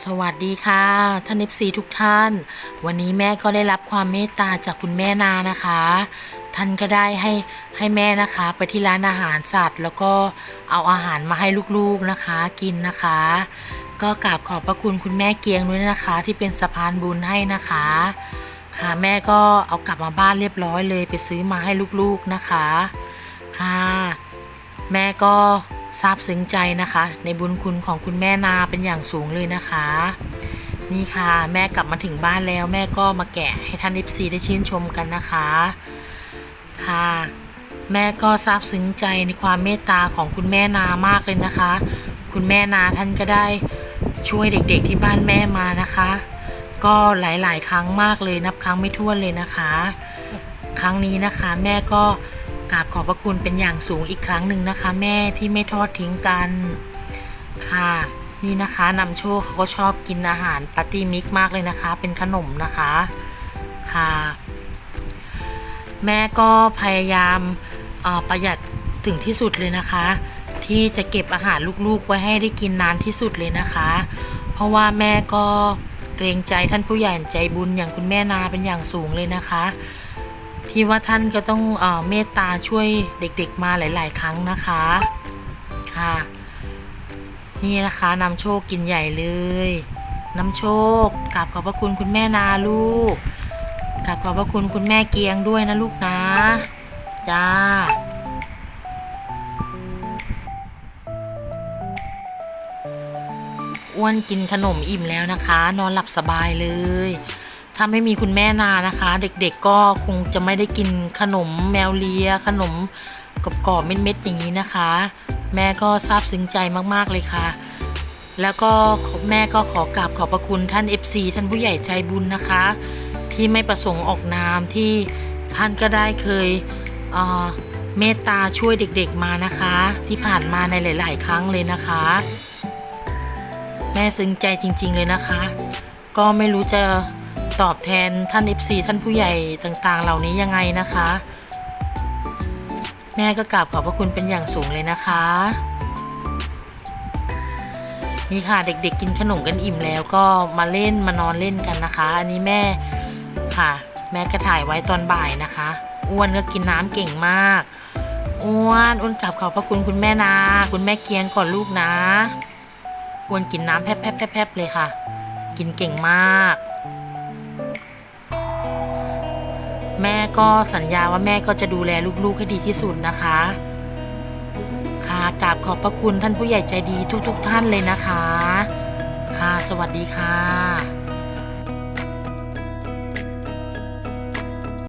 สวัสดีค่ะ ท่านเอฟซีทุกท่าน วันนี้แม่ก็ได้รับความเมตตาจากคุณแม่นานะคะ ท่านก็ได้ให้ให้แม่นะคะ ไปที่ร้านอาหารสัตว์ แล้วก็เอาอาหารมาให้ลูกๆนะคะกินนะคะ ก็กราบขอบพระคุณคุณแม่เกียงด้วยนะคะ ที่เป็นสะพานบุญให้นะคะ ค่ะแม่ก็เอากลับมาบ้านเรียบร้อยเลย ไปซื้อมาให้ลูกๆนะคะ ค่ะ แม่ก็ ซาบซึ้งใจนะคะ ในบุญคุณของคุณแม่นาเป็นอย่างสูงเลยนะคะ นี่ค่ะแม่กลับมาถึงบ้านแล้วแม่ก็มาแกะให้ท่านเอฟซีได้ชื่นชมกันนะคะค่ะ แม่ก็ซาบซึ้งใจในความเมตตาของคุณแม่นามากเลยนะคะ คุณแม่นาท่านก็ได้ช่วยเด็กๆที่บ้านแม่มานะคะ ก็หลายๆ ครั้งมากเลยนับครั้งไม่ถ้วนเลยนะคะ ครั้งนี้นะคะแม่ก็ กราบขอบพระคุณเป็นอย่างสูงอีกครั้งหนึ่งนะคะ แม่ที่ไม่ทอดทิ้งกันค่ะ นี่นะคะนำโชคเขาก็ชอบกินอาหารปาร์ตี้มิกมากเลยนะคะ เป็นขนมนะคะค่ะ แม่ก็พยายามประหยัดถึงที่สุดเลยนะคะ ที่จะเก็บอาหารลูกๆไว้ให้ได้กินนานที่สุดเลยนะคะ เพราะว่าแม่ก็เกรงใจท่านผู้ใหญ่ใจบุญอย่างคุณแม่นาเป็นอย่างสูงเลยนะคะ ที่ว่าท่านก็ต้องเอเมตตาช่วยเด็กๆมาหลาย ๆ ครั้งนะคะค่ะนี่นะคะนำโชคกินใหญ่เลยนำโชคกราบขอบพระคุณคุณแม่นาลูกกราบขอบพระคุณคุณแม่เกียงด้วยนะลูกนะจ้าอ้วนกินขนมอิ่มแล้วนะคะ นอนหลับสบายเลย ถ้าไม่มีคุณแม่นานะคะ เด็กๆก็คงจะไม่ได้กินขนมแมวเลีย ขนมกรอบๆเม็ดๆอย่างนี้นะคะ แม่ก็ซาบซึ้งใจมากๆเลยค่ะ แล้วก็แม่ก็ขอกราบขอบพระคุณท่าน FC ท่านผู้ใหญ่ใจบุญนะคะ ที่ไม่ประสงค์ออกนามที่ท่านก็ได้เคยเเมตตาช่วยเด็กๆมานะคะ ที่ผ่านมาในหลาย ๆ ครั้งเลยนะคะ แม่ซึ้งใจจริง ๆ เลยนะคะ ก็ไม่รู้จะ ตอบแทนท่าน FC ท่านผู้ใหญ่ต่างๆ เหล่านี้ยังไงนะคะ แม่ก็กราบขอบพระคุณเป็นอย่างสูงเลยนะคะ นี่ค่ะเด็กๆกินขนมกันอิ่มแล้วก็มาเล่นมานอนเล่นกันนะคะ อันนี้แม่ค่ะ แม่ก็ถ่ายไว้ตอนบ่ายนะคะอ้วนก็กินน้ำเก่งมากอ้วนอ้วนกราบขอบพระคุณคุณแม่นาคุณแม่เกียงก่อนลูกนะอ้วนกินน้ำแพบๆๆเลยค่ะ กินเก่งมาก แม่ก็สัญญาว่าแม่ก็จะดูแลลูกๆให้ดีที่สุดนะคะ ค่ะกราบขอบพระคุณท่านผู้ใหญ่ใจดีทุกๆทท่านเลยนะคะ ค่ะ สวัสดีค่ะ